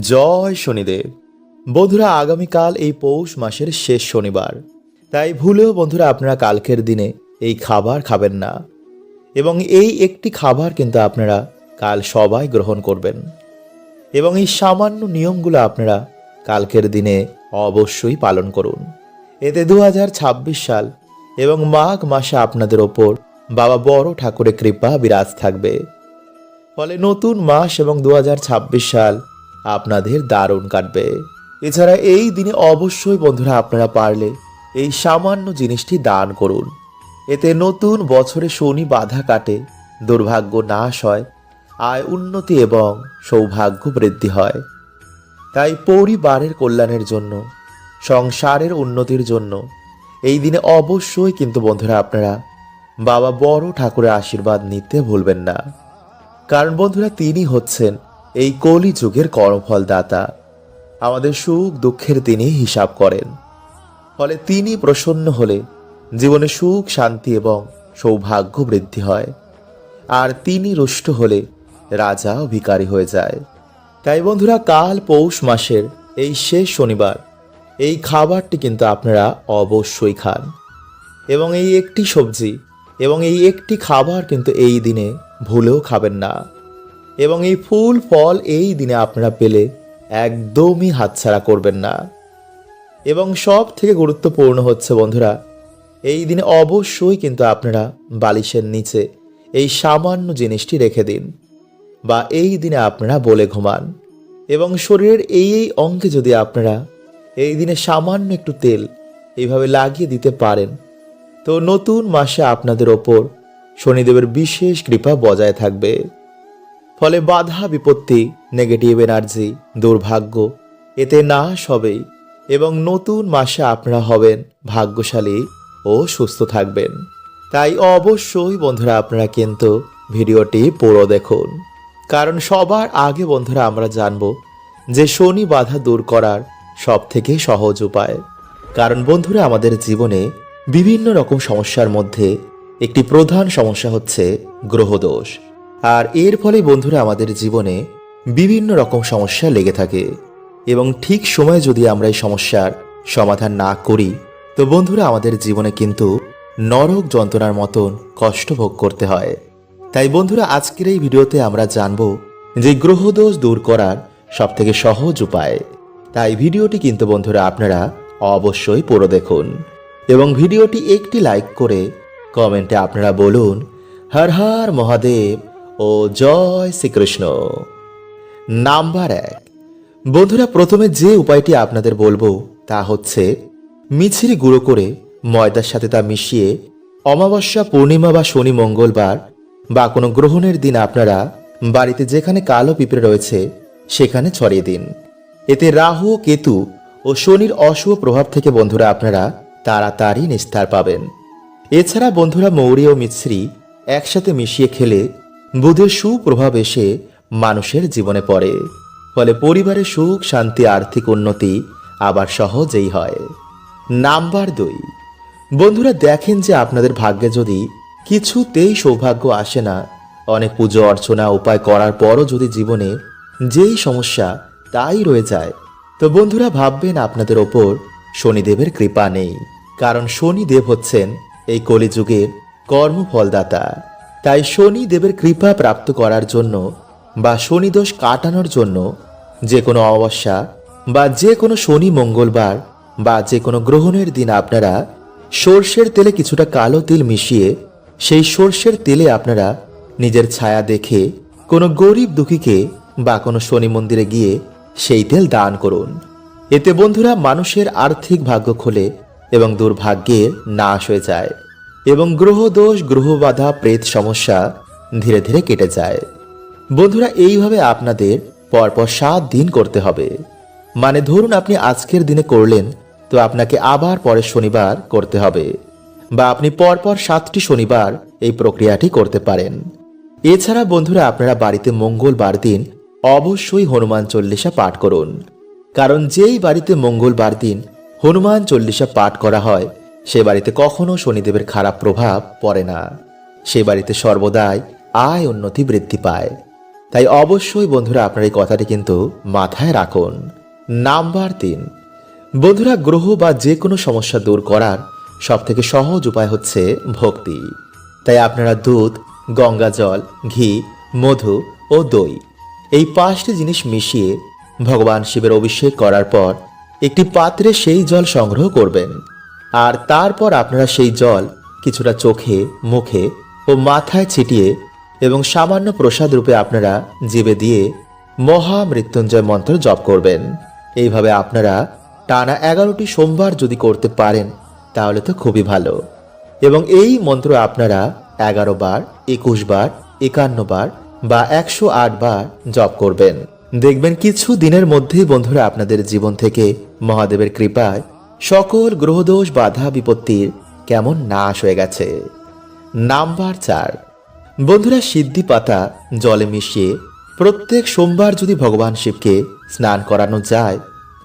জয় শনিদেব। বন্ধুরা, আগামীকাল এই পৌষ মাসের শেষ শনিবার। তাই ভুলেও বন্ধুরা, আপনারা কালকের দিনে এই খাবার খাবেন না। এবং এই একটি খাবার কিন্তু আপনারা কাল সবাই গ্রহণ করবেন। এবং এই সামান্য নিয়মগুলো আপনারা কালকের দিনে অবশ্যই পালন করুন। এতে দু হাজার ছাব্বিশ সাল এবং মাঘ মাসে আপনাদের ওপর বাবা বড় ঠাকুরের কৃপা বিরাজ থাকবে। ফলে নতুন মাস এবং দু হাজার ছাব্বিশ সাল আপনাদের দারুণ কাটবে। এছাড়া এই দিনে অবশ্যই বন্ধুরা আপনারা পারলে এই সামান্য জিনিসটি দান করুন। এতে নতুন বছরে শনি বাধা কাটে, দুর্ভাগ্য নাশ হয়, আয় উন্নতি এবং সৌভাগ্য বৃদ্ধি হয়। তাই পরিবারের কল্যাণের জন্য, সংসারের উন্নতির জন্য এই দিনে অবশ্যই কিন্তু বন্ধুরা আপনারা বাবা বড় ঠাকুরের আশীর্বাদ নিতে ভুলবেন না। কারণ বন্ধুরা তিনি হচ্ছেন এই কলি যুগের কর্মফল দাতা আমাদের সুখ দুঃখের তিনি হিসাব করেন। ফলে তিনি প্রসন্ন হলে জীবনে সুখ, শান্তি এবং সৌভাগ্য বৃদ্ধি হয়। আর তিনি রুষ্ট হলে রাজা ভিকারী হয়ে যায়। তাই বন্ধুরা, কাল পৌষ মাসের এই শেষ শনিবার এই খাবারটি কিন্তু আপনারা অবশ্যই খান। এবং এই একটি সবজি এবং এই একটি খাবার কিন্তু এই দিনে ভুলেও খাবেন না। এবং এই ফুল, ফল এই দিনে আপনারা পেলে একদমই হাতছাড়া করবেন না। এবং সব থেকে গুরুত্বপূর্ণ হচ্ছে বন্ধুরা, এই দিনে অবশ্যই কিন্তু আপনারা বালিশের নিচে এই সামান্য জিনিসটি রেখে দিন বা এই দিনে আপনারা বলে ঘুমান। এবং শরীরের এই এই অঙ্কে যদি আপনারা এই দিনে সামান্য একটু তেল এইভাবে লাগিয়ে দিতে পারেন, তো নতুন মাসে আপনাদের ওপর শনিদেবের বিশেষ কৃপা বজায় থাকবে। ফলে বাধা, বিপত্তি নেগেটিভ এনার্জি দুর্ভাগ্য, এতে নাশ হবেই এবং নতুন মাসে আপনারা হবেন ভাগ্যশালী ও সুস্থ থাকবেন। তাই অবশ্যই বন্ধুরা আপনারা কিন্তু ভিডিওটি পুরো দেখুন। কারণ সবার আগে বন্ধুরা আমরা জানব যে শনি বাধা দূর করার সব থেকে সহজ উপায়। কারণ বন্ধুরা আমাদের জীবনে বিভিন্ন রকম সমস্যার মধ্যে একটি প্রধান সমস্যা হচ্ছে গ্রহদোষ। আর এর ফলে বন্ধুরা আমাদের জীবনে বিভিন্ন রকম সমস্যা লেগে থাকে। এবং ঠিক সময়ে যদি আমরা এই সমস্যার সমাধান না করি, তো বন্ধুরা আমাদের জীবনে কিন্তু নরক যন্ত্রণার মতন কষ্ট ভোগ করতে হয়। তাই বন্ধুরা আজকের এই ভিডিওতে আমরা জানব যে গ্রহদোষ দূর করার সবথেকে সহজ উপায়। তাই ভিডিওটি কিন্তু বন্ধুরা আপনারা অবশ্যই পুরো দেখুন এবং ভিডিওটি একটি লাইক করে কমেন্টে আপনারা বলুন, হর হর মহাদেব। ও জয় শ্রীকৃষ্ণ। নাম্বার এক। বন্ধুরা, প্রথমে যে উপায়টি আপনাদের বলব তা হচ্ছে, মিছিরি গুঁড়ো করে ময়দার সাথে তা মিশিয়ে অমাবস্যা, পূর্ণিমা বা শনি মঙ্গলবার বা কোনো গ্রহণের দিন আপনারা বাড়িতে যেখানে কালো পিঁপড়ে রয়েছে, সেখানে ছড়িয়ে দিন। এতে রাহু, কেতু ও শনির অশুভ প্রভাব থেকে বন্ধুরা আপনারা তাড়াতাড়ি নিস্তার পাবেন। এছাড়া বন্ধুরা মৌরি ও মিছরি একসাথে মিশিয়ে খেলে বুধের সুপ্রভাব এসে মানুষের জীবনে পড়ে। ফলে পরিবারের সুখ, শান্তি, আর্থিক উন্নতি আবার সহজেই হয়। নাম্বার দুই। বন্ধুরা, দেখেন যে আপনাদের ভাগ্যে যদি কিছুতেই সৌভাগ্য আসে না, অনেক পুজো, অর্চনা, উপায় করার পরও যদি জীবনে যেই সমস্যা তাই রয়ে যায়, তো বন্ধুরা, ভাববেন আপনাদের ওপর শনিদেবের কৃপা নেই। কারণ শনিদেব হচ্ছেন এই কলিযুগের কর্মফলদাতা। তাই শনি দেবের কৃপা প্রাপ্ত করার জন্য বা শনিদোষ কাটানোর জন্য যে কোনো অমাবস্যা বা যে কোনো শনি মঙ্গলবার বা যে কোনো গ্রহণের দিন আপনারা সর্ষের তেলে কিছুটা কালো তিল মিশিয়ে সেই সর্ষের তেলে আপনারা নিজের ছায়া দেখে কোনো গরিব দুঃখীকে বা কোনো শনি মন্দিরে গিয়ে সেই তেল দান করুন। এতে বন্ধুরা মানুষের আর্থিক ভাগ্য খোলে এবং দুর্ভাগ্যের নাশ হয়ে যায়। এবং গ্রহদোষ, গ্রহবাধা, প্রেত সমস্যা ধীরে ধীরে কেটে যায়। বন্ধুরা, এইভাবে আপনাদের পরপর সাত দিন করতে হবে। মানে ধরুন আপনি আজকের দিনে করলেন, তো আপনাকে আবার পরের শনিবার করতে হবে বা আপনি পরপর সাতটি শনিবার এই প্রক্রিয়াটি করতে পারেন। এছাড়া বন্ধুরা, আপনারা বাড়িতে মঙ্গলবার দিন অবশ্যই হনুমান চল্লিশা পাঠ করুন। কারণ যেই বাড়িতে মঙ্গলবার দিন হনুমান চল্লিশা পাঠ করা হয় সে বাড়িতে কখনো শনিদেবের খারাপ প্রভাব পড়ে না। সে বাড়িতে সর্বদাই আয় উন্নতি বৃদ্ধি পায়। তাই অবশ্যই বন্ধুরা আপনার এই কথাটি কিন্তু মাথায় রাখুন। নাম্বার তিন, বন্ধুরা গ্রহ বা যে কোনো সমস্যা দূর করার সব থেকে সহজ উপায় হচ্ছে ভক্তি। তাই আপনারা দুধ, গঙ্গা জল, ঘি, মধু ও দই এই পাঁচটি জিনিস মিশিয়ে ভগবান শিবের অভিষেক করার পর একটি পাত্রে সেই জল সংগ্রহ করবেন। আর তারপর আপনারা সেই জল কিছুটা চোখে, মুখে ও মাথায় ছিটিয়ে এবং সামান্য প্রসাদ রূপে আপনারা জিবে দিয়ে মহা মৃত্যুঞ্জয় মন্ত্র জপ করবেন। এইভাবে আপনারা টানা এগারোটি সোমবার যদি করতে পারেন, তাহলে তো খুবই ভালো। এবং এই মন্ত্র আপনারা এগারো বার, একুশ বার, একান্ন বার বা একশো আট বার জপ করবেন। দেখবেন কিছু দিনের মধ্যেই বন্ধুরা আপনাদের জীবন থেকে মহাদেবের কৃপায় সকল গ্রহদোষ, বাধা বিপত্তির কেমন নাশ হয়ে গেছে? নাম্বার চার। বন্ধুরা, সিদ্ধি পাতা জলে মিশিয়ে প্রত্যেক সোমবার যদি ভগবান শিবকে স্নান করানো যায়,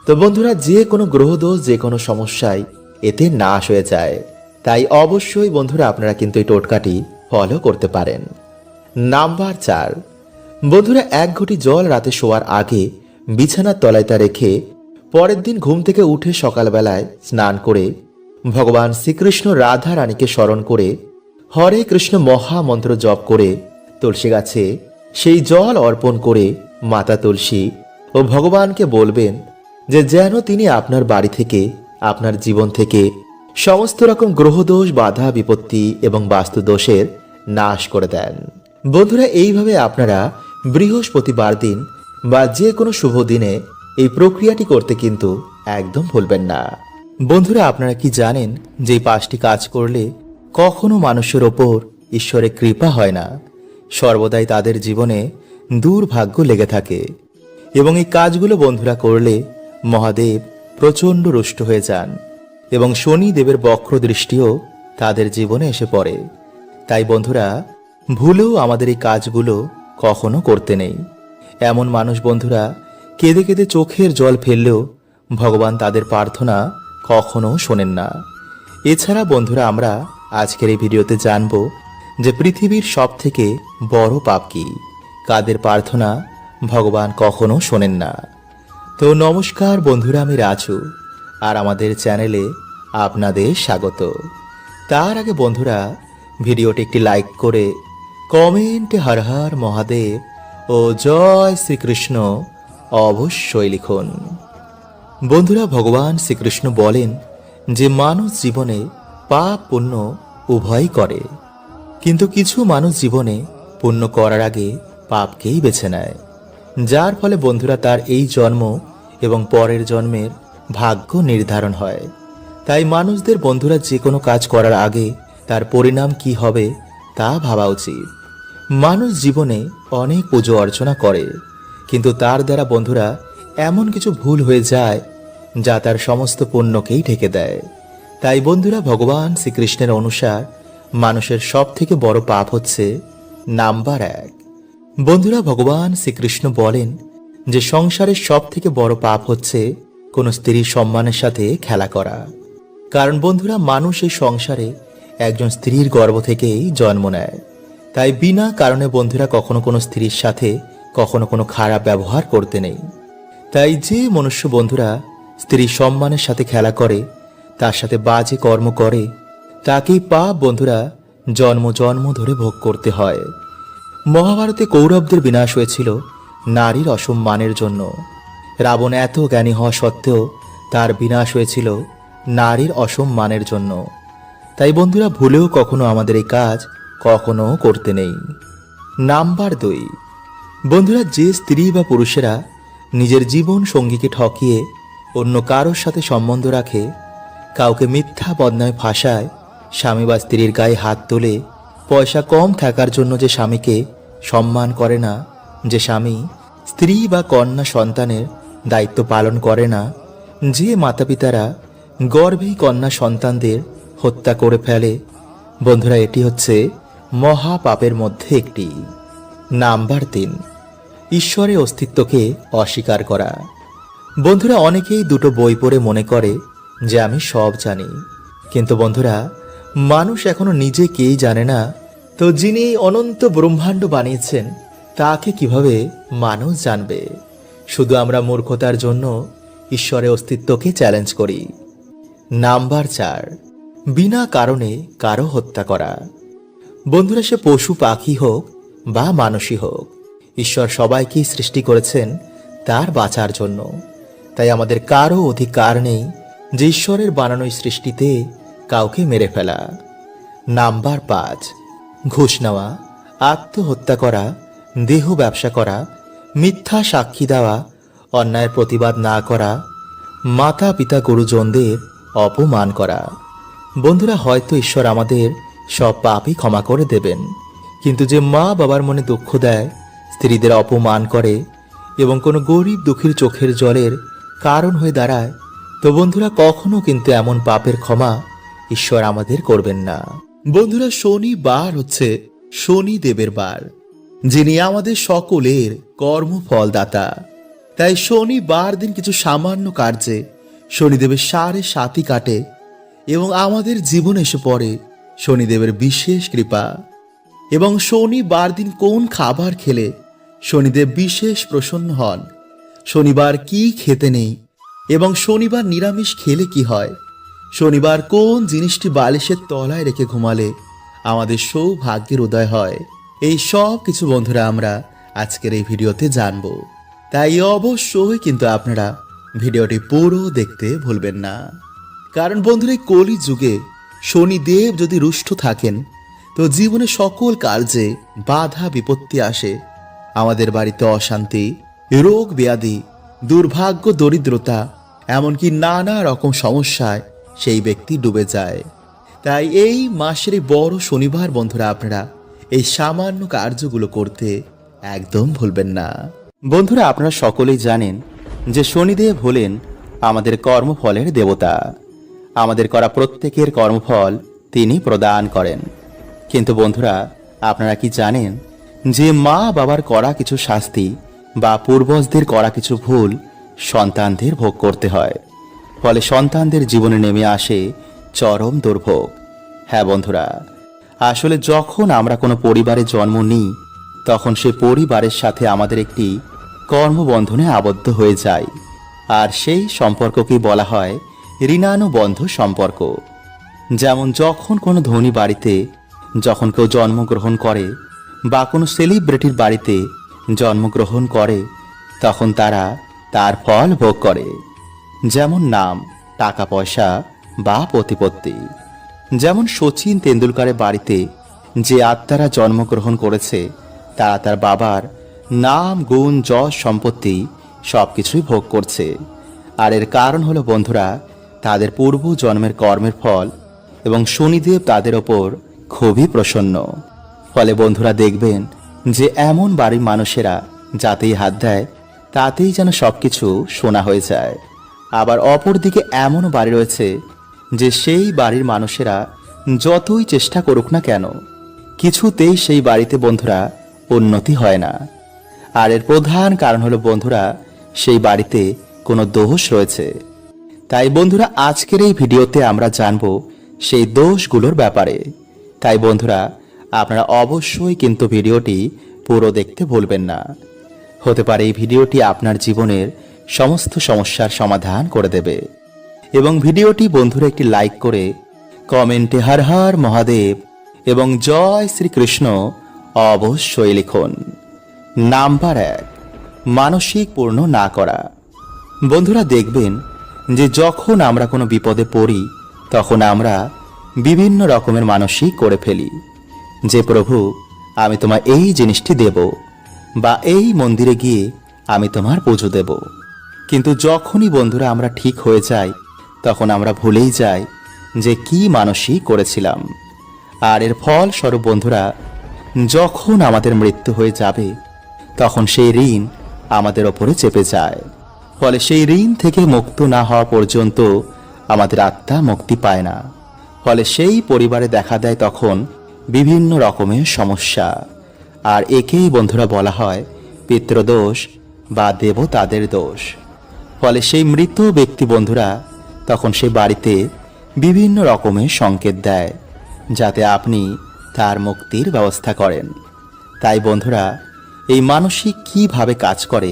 তো বন্ধুরা, যে কোনো গ্রহদোষ, যে কোনো সমস্যায় এতে নাশ হয়ে যায়। তাই অবশ্যই বন্ধুরা, আপনারা কিন্তু এই টোটকাটি ফলো করতে পারেন। নাম্বার চার। বন্ধুরা, এক ঘটি জল রাতে শোয়ার আগে বিছানার তলায় তা রেখে পরের দিন ঘুম থেকে উঠে সকালবেলায় স্নান করে ভগবান শ্রীকৃষ্ণ রাধা রানীকে স্মরণ করে হরে কৃষ্ণ মহামন্ত্র জপ করে তুলসী গাছে সেই জল অর্পণ করে মাতা তুলসী ও ভগবানকে বলবেন যে যেন তিনি আপনার বাড়ি থেকে, আপনার জীবন থেকে সমস্ত রকম গ্রহদোষ, বাধা, বিপত্তি এবং বাস্তু দোষের নাশ করে দেন। বন্ধুরা, এইভাবে আপনারা বৃহস্পতিবার দিন বা যে কোনো শুভ দিনে এই প্রক্রিয়াটি করতে কিন্তু একদম ভুলবেন না। বন্ধুরা, আপনারা কি জানেন যে পাঁচটি কাজ করলে কখনো মানুষের ওপর ঈশ্বরের কৃপা হয় না? সর্বদাই তাদের জীবনে দুর্ভাগ্য লেগে থাকে। এবং এই কাজগুলো বন্ধুরা করলে মহাদেব প্রচণ্ড রুষ্ট হয়ে যান এবং শনি দেবের বক্র দৃষ্টিও তাদের জীবনে এসে পড়ে। তাই বন্ধুরা, ভুলেও আমাদের এই কাজগুলো কখনো করতে নেই। এমন মানুষ বন্ধুরা কেঁদে কেঁদে চোখের জল ফেললেও ভগবান তাদের প্রার্থনা কখনো শোনেন না। এছাড়া বন্ধুরা, আমরা আজকের এই ভিডিওতে জানব যে পৃথিবীর সব থেকে বড় পাপ কি? কাদের প্রার্থনা ভগবান কখনো শোনেন না। তো নমস্কার বন্ধুরা, আমি রাজু, আর আমাদের চ্যানেলে আপনাদের স্বাগত। তার আগে বন্ধুরা, ভিডিওটি একটি লাইক করে কমেন্টে হর হর মহাদেব ও জয় শ্রীকৃষ্ণ অবশ্যই লিখুন। বন্ধুরা, ভগবান শ্রীকৃষ্ণ বলেন যে মানুষ জীবনে পাপ পুণ্য উভয়ই করে, কিন্তু কিছু মানুষ জীবনে পুণ্য করার আগে পাপকেই বেছে নেয়। যার ফলে বন্ধুরা, তার এই জন্ম এবং পরের জন্মের ভাগ্য নির্ধারণ হয়। তাই মানুষদের বন্ধুরা, যে কোনো কাজ করার আগে তার পরিণাম কি হবে তা ভাবা উচিত। মানুষ জীবনে অনেক পুজো অর্চনা করে কিন্তু তার দ্বারা বন্ধুরা এমন কিছু ভুল হয়ে যায় যা তার সমস্ত পুণ্যকেই ঢেকে দেয়। তাই বন্ধুরা ভগবান শ্রীকৃষ্ণের অনুসার মানুষের সব থেকে বড় পাপ হচ্ছে নাম্বার এক। বন্ধুরা ভগবান শ্রীকৃষ্ণ বলেন যে সংসারের সব থেকে বড় পাপ হচ্ছে কোনো স্ত্রীর সম্মানের সাথে খেলা করা। কারণ বন্ধুরা মানুষ এই সংসারে একজন স্ত্রীর গর্ভ থেকেই জন্ম নেয়। তাই বিনা কারণে বন্ধুরা কখনো কোনো স্ত্রীর সাথে কখনো কোনো খারাপ ব্যবহার করতে নেই। তাই যে মনুষ্য বন্ধুরা স্ত্রী সম্মানের সাথে খেলা করে, তার সাথে বাজে কর্ম করে, তাকেই পাপ বন্ধুরা জন্ম জন্ম ধরে ভোগ করতে হয়। মহাভারতে কৌরবদের বিনাশ হয়েছিল নারীর অসম্মানের জন্য। রাবণ এত জ্ঞানী হওয়া সত্ত্বেও তার বিনাশ হয়েছিল নারীর অসম্মানের জন্য। তাই বন্ধুরা ভুলেও কখনো আমাদের এই কাজ কখনো করতে নেই। নাম্বার দুই। বন্ধুরা, যে স্ত্রী বা পুরুষেরা নিজের জীবন সঙ্গীকে ঠকিয়ে অন্য কারোর সাথে সম্বন্ধ রাখে, কাউকে মিথ্যা বদনামে ফাঁসায়, স্বামী বা স্ত্রীর গায়ে হাত তোলে পয়সা কম থাকার জন্য যে স্বামীকে সম্মান করে না, যে স্বামী স্ত্রী বা কন্যা সন্তানের দায়িত্ব পালন করে না, যে মাতা পিতারা গর্ভেই কন্যা সন্তানদের হত্যা করে ফেলে। বন্ধুরা, এটি হচ্ছে মহাপাপের মধ্যে একটি। নাম্বার তিন। ঈশ্বরের অস্তিত্বকে অস্বীকার করা। বন্ধুরা, অনেকেই দুটো বই পড়ে মনে করে যে আমি সব জানি। কিন্তু বন্ধুরা, মানুষ এখনও নিজে কেই জানে না। তো যিনি অনন্ত ব্রহ্মাণ্ড বানিয়েছেন, তাকে কীভাবে মানুষ জানবে? শুধু আমরা মূর্খতার জন্য ঈশ্বরের অস্তিত্বকে চ্যালেঞ্জ করি। নাম্বার চার, বিনা কারণে কারও হত্যা করা। বন্ধুরা, সে পশু পাখি হোক বা মানুষই হোক ঈশ্বর সবাইকেই সৃষ্টি করেছেন তার বাঁচার জন্য। তাই আমাদের কারও অধিকার নেই যে ঈশ্বরের বানানো সৃষ্টিতে কাউকে মেরে ফেলা। নাম্বার পাঁচ, ঘুষ নেওয়া, আত্মহত্যা করা, দেহ ব্যবসা করা, মিথ্যা সাক্ষী দেওয়া, অন্যায়ের প্রতিবাদ না করা মাতা পিতা গুরুজনদের অপমান করা। বন্ধুরা, হয়তো ঈশ্বর আমাদের সব পাপই ক্ষমা করে দেবেন। কিন্তু যে মা বাবার মনে দুঃখ দেয় স্ত্রীদের অপমান করে এবং কোনো গরিব দুঃখীর চোখের জলের কারণ হয়ে দাঁড়ায়, তো বন্ধুরা কখনো কিন্তু এমন পাপের ক্ষমা ঈশ্বর আমাদের করবেন না। বন্ধুরা শনিবার হচ্ছে শনি দেবের বার, যিনি আমাদের সকলের কর্মফলদাতা। তাই শনিবার দিন কিছু সামান্য কার্যে শনিদেবের সাড়ে সাতই কাটে এবং আমাদের জীবনে এসে পড়ে শনিদেবের বিশেষ কৃপা। এবং শনিবার দিন কোন খাবার খেলে? শনিদেব বিশেষ প্রসন্ন হন। শনিবার কি খেতে নেই? এবং শনিবার নিরামিষ খেলে কি হয়? শনিবার কোন জিনিসটি বালিশের তলায় রেখে ঘুমালে? আমাদের সৌভাগ্যের উদয় হয়। এই সব কিছু বন্ধুরা আমরা আজকের এই ভিডিওতে জানব। তাই অবশ্যই কিন্তু আপনারা ভিডিওটি পুরো দেখতে ভুলবেন না। কারণ বন্ধুরা কলি যুগে শনিদেব যদি রুষ্ট থাকেন তো জীবনে সকল কার্যে বাধা বিপত্তি আসে, আমাদের বাড়িতে অশান্তি, রোগ ব্যাধি, দুর্ভাগ্য, দরিদ্রতা, এমনকি নানা রকম সমস্যায় সেই ব্যক্তি ডুবে যায়। তাই এই মাসের বড় শনিবার বন্ধুরা আপনারা এই সামান্য কার্যগুলো করতে একদম ভুলবেন না। বন্ধুরা আপনারা সকলেই জানেন যে শনিদেব হলেন আমাদের কর্মফলের দেবতা। আমাদের করা প্রত্যেকের কর্মফল তিনি প্রদান করেন। কিন্তু বন্ধুরা, আপনারা কি জানেন যে মা বাবার করা কিছু শাস্তি বা পূর্বজদের করা কিছু ভুল সন্তানদের ভোগ করতে হয়। ফলে সন্তানদের জীবনে নেমে আসে চরম দুর্ভোগ। হ্যাঁ বন্ধুরা, আসলে যখন আমরা কোনো পরিবারে জন্ম নিই, তখন সে পরিবারের সাথে আমাদের একটি কর্মবন্ধনে আবদ্ধ হয়ে যায়। আর সেই সম্পর্ককেই বলা হয় ঋণানুবন্ধ সম্পর্ক। যেমন যখন কোনো ধনী বাড়িতে যখন কেউ জন্মগ্রহণ করে বা কোনো সেলিব্রিটির বাড়িতে জন্মগ্রহণ করে, তখন তারা তার ফল ভোগ করে। যেমন নাম টাকা পয়সা বা প্রতিপত্তি। যেমন সচিন তেন্ডুলকারের বাড়িতে যে আত্মারা জন্মগ্রহণ করেছে, তারা তার বাবার নাম, গুণ, যশ, সম্পত্তি সব কিছুই ভোগ করছে। আর এর কারণ হলো বন্ধুরা, তাদের পূর্ব জন্মের কর্মের ফল এবং শনিদেব তাদের ওপর খুবই প্রসন্ন। ফলে বন্ধুরা দেখবেন যে এমন বাড়ির মানুষেরা যাতেই হাত দেয়, তাতেই যেন সবকিছু শোনা হয়ে যায়। আবার অপরদিকে এমনও বাড়ি রয়েছে যে সেই বাড়ির মানুষেরা যতই চেষ্টা করুক না কেন, কিছুতেই সেই বাড়িতে বন্ধুরা উন্নতি হয় না। আর এর প্রধান কারণ হলো বন্ধুরা, সেই বাড়িতে কোনো দোষ রয়েছে। তাই বন্ধুরা, আজকের এই ভিডিওতে আমরা জানব সেই দোষগুলোর ব্যাপারে। তাই বন্ধুরা, আপনারা অবশ্যই কিন্তু ভিডিওটি পুরো দেখতে ভুলবেন না। হতে পারে এই ভিডিওটি আপনার জীবনের সমস্ত সমস্যার সমাধান করে দেবে। এবং ভিডিওটি বন্ধুরা একটি লাইক করে কমেন্টে হর হর মহাদেব এবং জয় শ্রীকৃষ্ণ অবশ্যই লিখুন। নাম্বার এক, মানসিক পূর্ণ না করা। বন্ধুরা দেখবেন যে যখন আমরা কোনো বিপদে পড়ি, তখন আমরা বিভিন্ন রকমের মানসিক করে ফেলি। যে প্রভু, আমি তোমার এই জিনিসটি দেব বা এই মন্দিরে গিয়ে আমি তোমার পুজো দেব। কিন্তু যখনই বন্ধুরা আমরা ঠিক হয়ে যাই, তখন আমরা ভুলেই যাই যে কি মানসিক করেছিলাম। আর এর ফল স্বরূপ বন্ধুরা, যখন আমাদের মৃত্যু হয়ে যাবে, তখন সেই ঋণ আমাদের ওপরে চেপে যায়। ফলে সেই ঋণ থেকে মুক্ত না হওয়া পর্যন্ত আমাদের আত্মা মুক্তি পায় না। ফলে সেই পরিবারে দেখা দেয় তখন বিভিন্ন রকমের সমস্যা। আর একেই বন্ধুরা বলা হয় পিতৃদোষ বা দেবতাদের দোষ। ফলে সেই মৃত ব্যক্তি বন্ধুরা তখন সেই বাড়িতে বিভিন্ন রকমের সংকেত দেয়, যাতে আপনি তার মুক্তির ব্যবস্থা করেন। তাই বন্ধুরা, এই মানসিক কীভাবে কাজ করে,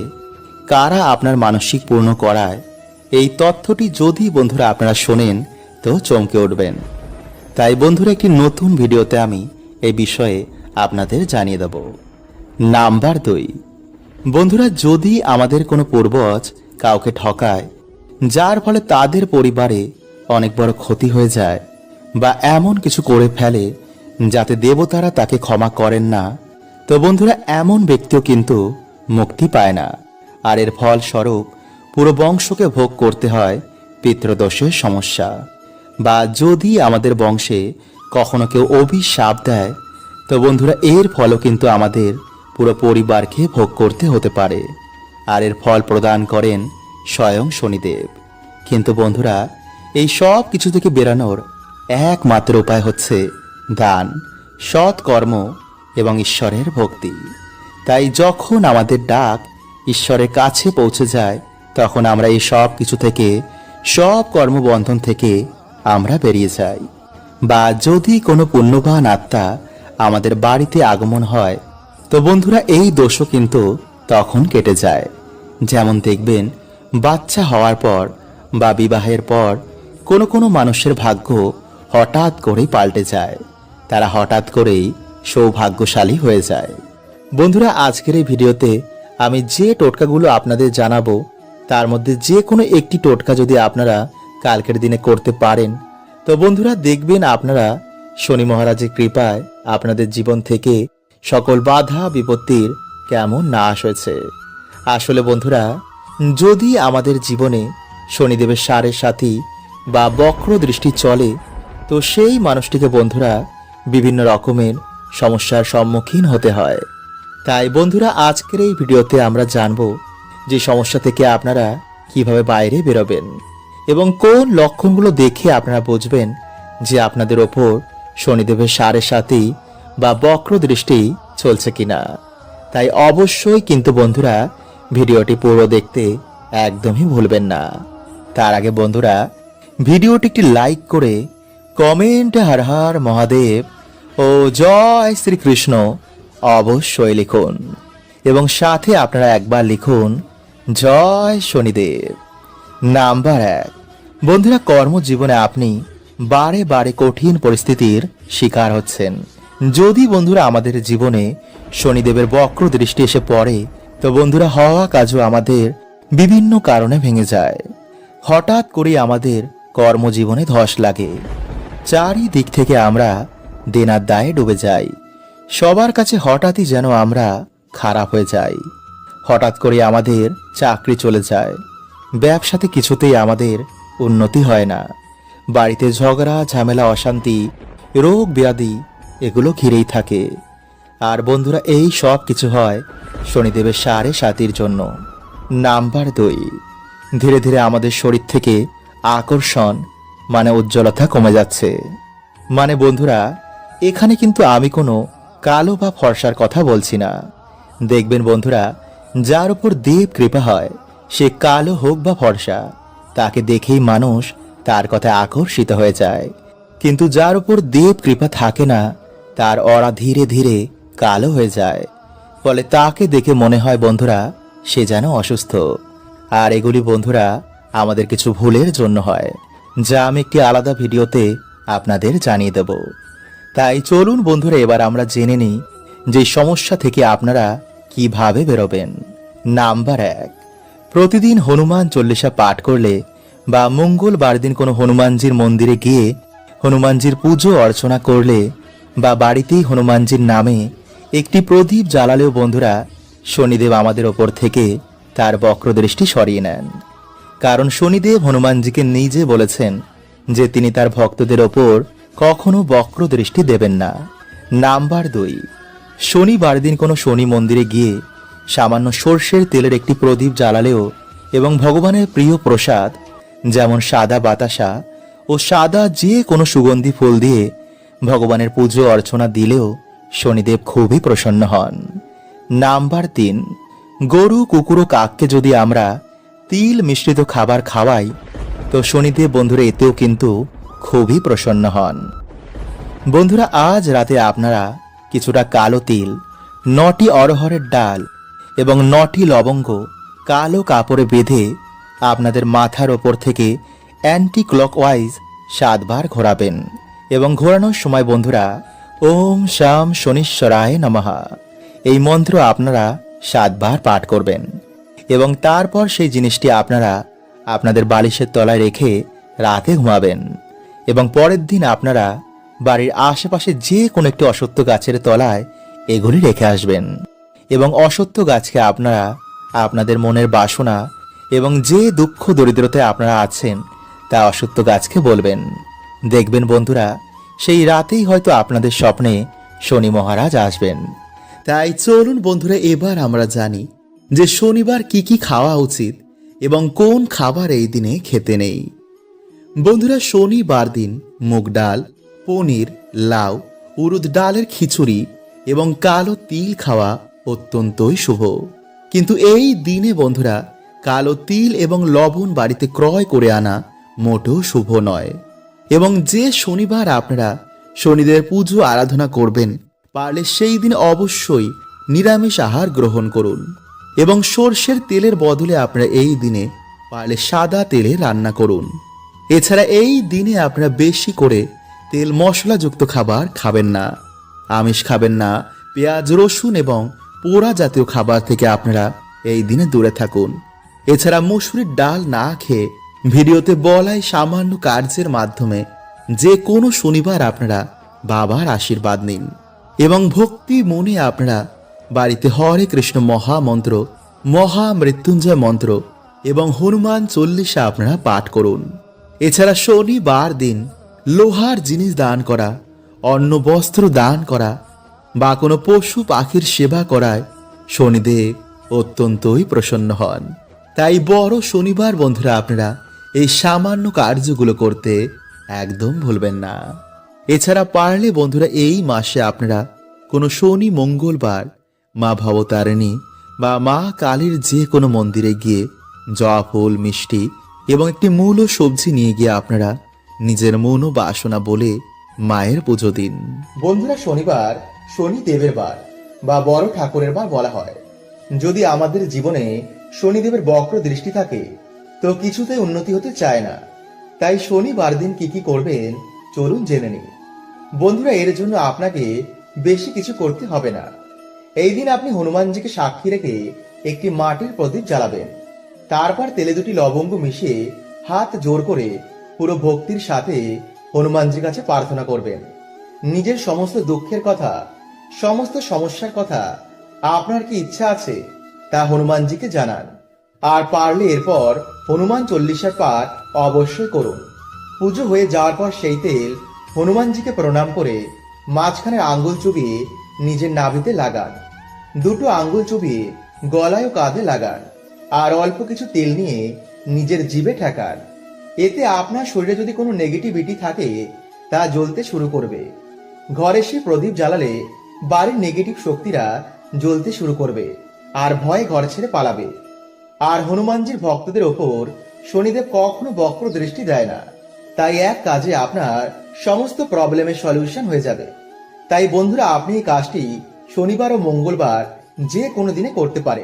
কারা আপনার মানসিক পূর্ণ করায়, এই তথ্যটি যদি বন্ধুরা আপনারা শোনেন, তো চমকে উঠবেন। তাই বন্ধুরা, একটি নতুন ভিডিওতে আমি এই বিষয়ে আপনাদের জানিয়ে দেব। নাম্বার দুই। বন্ধুরা, যদি আমাদের কোনো পূর্বজ কাউকে ঠকায়, যার ফলে তাদের পরিবারে অনেক বড় ক্ষতি হয়ে যায় বা এমন কিছু করে ফেলে যাতে দেবতারা তাকে ক্ষমা করেন না, তো বন্ধুরা, এমন ব্যক্তিও কিন্তু মুক্তি পায় না। আর এর ফলস্বরূপ পুরো বংশকে ভোগ করতে হয় পিতৃদোষের সমস্যা। বা যদি আমাদের বংশে কখনো কেউ অভিশাপ দেয়, তো বন্ধুরা এর ফলও কিন্তু আমাদের পুরো পরিবারকে ভোগ করতে হতে পারে। আর এর ফল প্রদান করেন স্বয়ং শনিদেব। কিন্তু বন্ধুরা, এই সব কিছু থেকে বেরানোর একমাত্র উপায় হচ্ছে দান সৎ কর্ম এবং ঈশ্বরের ভক্তি। তাই যখন আমাদের ডাক ঈশ্বরের কাছে পৌঁছে যায়, তখন আমরা এই সব কিছু থেকে, সব কর্মবন্ধন থেকে আমরা বেরিয়ে যাই। বা যদি কোনো পুণ্যবান আত্মা আমাদের বাড়িতে আগমন হয়, তো বন্ধুরা এই দোষও কিন্তু তখন কেটে যায়। যেমন দেখবেন, বাচ্চা হওয়ার পর বা বিবাহের পর কোনো কোনো মানুষের ভাগ্য হঠাৎ করেই পাল্টে যায়। তারা হঠাৎ করেই সৌভাগ্যশালী হয়ে যায়। বন্ধুরা, আজকের এই ভিডিওতে আমি যে টোটকাগুলো আপনাদের জানাব, তার মধ্যে যে কোনো একটি টোটকা যদি আপনারা কালকের দিনে করতে পারেন। তো বন্ধুরা, দেখবেন আপনারা শনি মহারাজের কৃপায় আপনাদের জীবন থেকে সকল বাধা বিপত্তির কেমন নাশ হয়েছে। আসলে বন্ধুরা, যদি আমাদের জীবনে শনিদেবের সারের সাথী বা বক্র দৃষ্টি চলে, তো সেই মানুষটিকে বন্ধুরা বিভিন্ন রকমের সমস্যার সম্মুখীন হতে হয়। তাই বন্ধুরা, আজকের এই ভিডিওতে আমরা জানব যে সমস্যা থেকে আপনারা কীভাবে বাইরে বেরোবেন। এবং কোন লক্ষণগুলো দেখে আপনারা বুঝবেন যে আপনাদের ওপর শনিদেবের সারের সাথে বা বক্র দৃষ্টি চলছে কিনা। তাই অবশ্যই কিন্তু বন্ধুরা ভিডিওটি পুরো দেখতে একদমই ভুলবেন না। তার আগে বন্ধুরা ভিডিওটি একটি লাইক করে কমেন্টে হর হর মহাদেব ও জয় শ্রীকৃষ্ণ অবশ্যই লিখুন। এবং সাথে আপনারা একবার লিখুন, জয় শনিদেব। নাম্বার এক। বন্ধুরা, কর্মজীবনে আপনি বারে বারে কঠিন পরিস্থিতির শিকার হচ্ছেন। যদি বন্ধুরা আমাদের জীবনে শনিদেবের বক্র দৃষ্টি এসে পড়ে, তো বন্ধুরা, হওয়া কাজও আমাদের বিভিন্ন কারণে ভেঙে যায়। হঠাৎ করে আমাদের কর্মজীবনে ধস লাগে। চারিদিক থেকে আমরা দেনার দায়ে ডুবে যাই। সবার কাছে হঠাৎই যেন আমরা খারাপ হয়ে যাই। হঠাৎ করে আমাদের চাকরি চলে যায়। ব্যবসাতে কিছুতেই আমাদের উন্নতি হয় না। বাড়িতে ঝগড়া, ঝামেলা, অশান্তি, রোগ, ব্যাধি, এগুলো ঘিরেই থাকে। আর বন্ধুরা, এই সব কিছু হয় শনিদেবের সাড়ে সাতির জন্য। নাম্বার দুই, ধীরে ধীরে আমাদের শরীর থেকে আকর্ষণ মানে উজ্জ্বলতা কমে যাচ্ছে। মানে বন্ধুরা, এখানে কিন্তু আমি কোনো কালো বা ফর্সার কথা বলছি না। দেখবেন বন্ধুরা, যার উপর দেব কৃপা হয়। সে কালো হোক বা ফর্সা, তাকে দেখেই মানুষ তার কথায় আকর্ষিত হয়ে যায়। কিন্তু যার উপর দেব কৃপা থাকে না, তার অরা ধীরে ধীরে কালো হয়ে যায়। ফলে তাকে দেখে মনে হয়, বন্ধুরা, সে যেন অসুস্থ। আর এগুলি, বন্ধুরা, আমাদের কিছু ভুলের জন্য হয়, যা আমি একটি আলাদা ভিডিওতে আপনাদের জানিয়ে দেব। তাই চলুন, বন্ধুরা, এবার আমরা জেনে নিই যে সমস্যা থেকে আপনারা কীভাবে বেরোবেন। নাম্বার এক। প্রতিদিন হনুমান চল্লিশা পাঠ করলে বা মঙ্গলবার দিন কোনো হনুমানজির মন্দিরে গিয়ে হনুমানজির পুজো অর্চনা করলে বা বাড়িতেই হনুমানজির নামে একটি প্রদীপ জ্বালালেও বন্ধুরা শনিদেব আমাদের ওপর থেকে তার বক্রদৃষ্টি সরিয়ে নেন। কারণ শনিদেব হনুমানজিকে নিজে বলেছেন যে তিনি তার ভক্তদের ওপর কখনো বক্র দৃষ্টি দেবেন না। নাম্বার দুই, শনিবার দিন কোনো শনি মন্দিরে গিয়ে সামান্য সর্ষের তেলের একটি প্রদীপ জ্বালালেও এবং ভগবানের প্রিয় প্রসাদ, যেমন সাদা বাতাসা ও সাদা যে কোনো সুগন্ধি ফুল দিয়ে ভগবানের পুজো অর্চনা দিলেও শনিদেব খুবই প্রসন্ন হন। নাম্বার তিন, গরু, কুকুর ও কাককে যদি আমরা তিল মিশ্রিত খাবার খাওয়াই, তো শনিদেব বন্ধুরা এতেও কিন্তু খুবই প্রসন্ন হন। বন্ধুরা, আজ রাতে আপনারা কিছুটা কালো তিল, নটি অরহরের ডাল এবং নটি লবঙ্গ কালো কাপড়ে বেঁধে আপনাদের মাথার ওপর থেকে অ্যান্টি ক্লকওয়াইজ সাতবার ঘোরাবেন। এবং ঘোরানোর সময় বন্ধুরা, ওম শাম শনিশ্বরায় নমহা এই মন্ত্র আপনারা সাতবার পাঠ করবেন। এবং তারপর সেই জিনিসটি আপনারা আপনাদের বালিশের তলায় রেখে রাতে ঘুমাবেন। এবং পরের দিন আপনারা বাড়ির আশেপাশে যে কোনো একটি অসত্য গাছের তলায় এগুলি রেখে আসবেন। এবং অসত্য গাছকে আপনারা, আপনাদের মনের বাসনা এবং যে দুঃখ দরিদ্রতায় আপনারা আছেন, তা অসত্য গাছকে বলবেন। দেখবেন বন্ধুরা, সেই রাতেই হয়তো আপনাদের স্বপ্নে শনি মহারাজ আসবেন। তাই চলুন বন্ধুরা, এবার আমরা জানি যে শনিবার কি কি খাওয়া উচিত এবং কোন খাবার এই দিনে খেতে নেই। বন্ধুরা, শনিবার দিন মুগ ডাল, পনির, লাউ, উরুদ ডালের খিচুড়ি এবং কালো তিল খাওয়া অত্যন্তই শুভ। কিন্তু এই দিনে বন্ধুরা, কালো তিল এবং লবণ বাড়িতে ক্রয় করে আনা মোটেও শুভ নয়। এবং যে শনিবার আপনারা শনিদের পুজো আরাধনা করবেন, পারলে সেই দিন অবশ্যই নিরামিষ আহার গ্রহণ করুন। এবং সর্ষের তেলের বদলে আপনারা এই দিনে পারলে সাদা তেলে রান্না করুন। এছাড়া এই দিনে আপনারা বেশি করে তেল মশলাযুক্ত খাবার খাবেন না। আমিষ খাবেন না, পেঁয়াজ, রসুন এবং পোড়া জাতীয় খাবার থেকে আপনারা এই দিনে দূরে থাকুন। এছাড়া মুসুরির ডাল না খেয়ে ভিডিওতে বলাই সামান্য কার্যের মাধ্যমে যে কোনো শনিবার আপনারা বাবার আশীর্বাদ নিন এবং ভক্তি মনে আপনারা বাড়িতে হরে কৃষ্ণ মহামন্ত্র মহা মৃত্যুঞ্জয় মন্ত্র এবং হনুমান চল্লিশা আপনারা পাঠ করুন। এছাড়া শনিবার দিন লোহার জিনিস দান করা, অন্ন বস্ত্র দান করা বা কোনো পশু পাখির সেবা করায় শনিদেব অত্যন্তই প্রসন্ন হন। তাই বড় শনিবার বন্ধুরা আপনারা এই সামান্য কার্যগুলো করতে একদম ভুলবেন না। এছাড়া পারলে বন্ধুরা এই মাসে আপনারা কোনো শনি, মঙ্গলবার, মা ভবতারিণী বা মা কালীর যে কোনো মন্দিরে গিয়ে জবা ফুল, মিষ্টি এবং একটি মূল সবজি নিয়ে গিয়ে আপনারা নিজের মন ও বাসনা বলে মায়ের পুজো দিন। বন্ধুরা শনিবার শনি দেবের বার বা বড় ঠাকুরের বার বলা হয়। যদি আমাদের জীবনে শনিদেবের বক্র দৃষ্টি থাকে, তো কিছুতেই উন্নতি হতে চায় না। তাই শনিবার দিন কি কি করবেন, চলুন জেনে নিন বন্ধুরা, এর জন্য আপনাকে বেশি কিছু করতে হবে না। এই দিন আপনি হনুমানজিকে সাক্ষী রেখে একটি মাটির প্রদীপ জ্বালাবেন। তারপর তেলে দুটি লবঙ্গ মিশিয়ে হাত জোর করে পুরো ভক্তির সাথে হনুমানজির কাছে প্রার্থনা করবেন। নিজের সমস্ত দুঃখের কথা সমস্ত সমস্যার কথা আপনার কি ইচ্ছা আছে, তা হনুমানজিকে জানান। আর পারলে এরপর হনুমান চল্লিশার পাঠ অবশ্যই করুন। পুজো হয়ে যাওয়ার পর সেই তেল হনুমানজিকে প্রণাম করে মাঝখানে আঙ্গুল চুবিয়ে নিজের নাভিতে লাগান। দুটো আঙ্গুল চুবিয়ে গলায় ও কাঁধে লাগান আর অল্প কিছু তেল নিয়ে নিজের জিভে ঠেকান। এতে আপনার শরীরে যদি কোনো নেগেটিভিটি থাকে, তা জ্বলতে শুরু করবে। ঘরে সে প্রদীপ জ্বালালে বাড়ির নেগেটিভ শক্তিরা জ্বলতে শুরু করবে আর ভয়ে ঘর ছেড়ে পালাবে। আর হনুমানজির ভক্তদের ওপর শনিদেব কখনো বক্র দৃষ্টি দেয় না। তাই এক কাজে আপনার সমস্ত প্রবলেমের সলিউশন হয়ে যাবে। তাই বন্ধুরা, আপনি এই কাজটি শনিবার ও মঙ্গলবার যে কোনো দিনে করতে পারেন।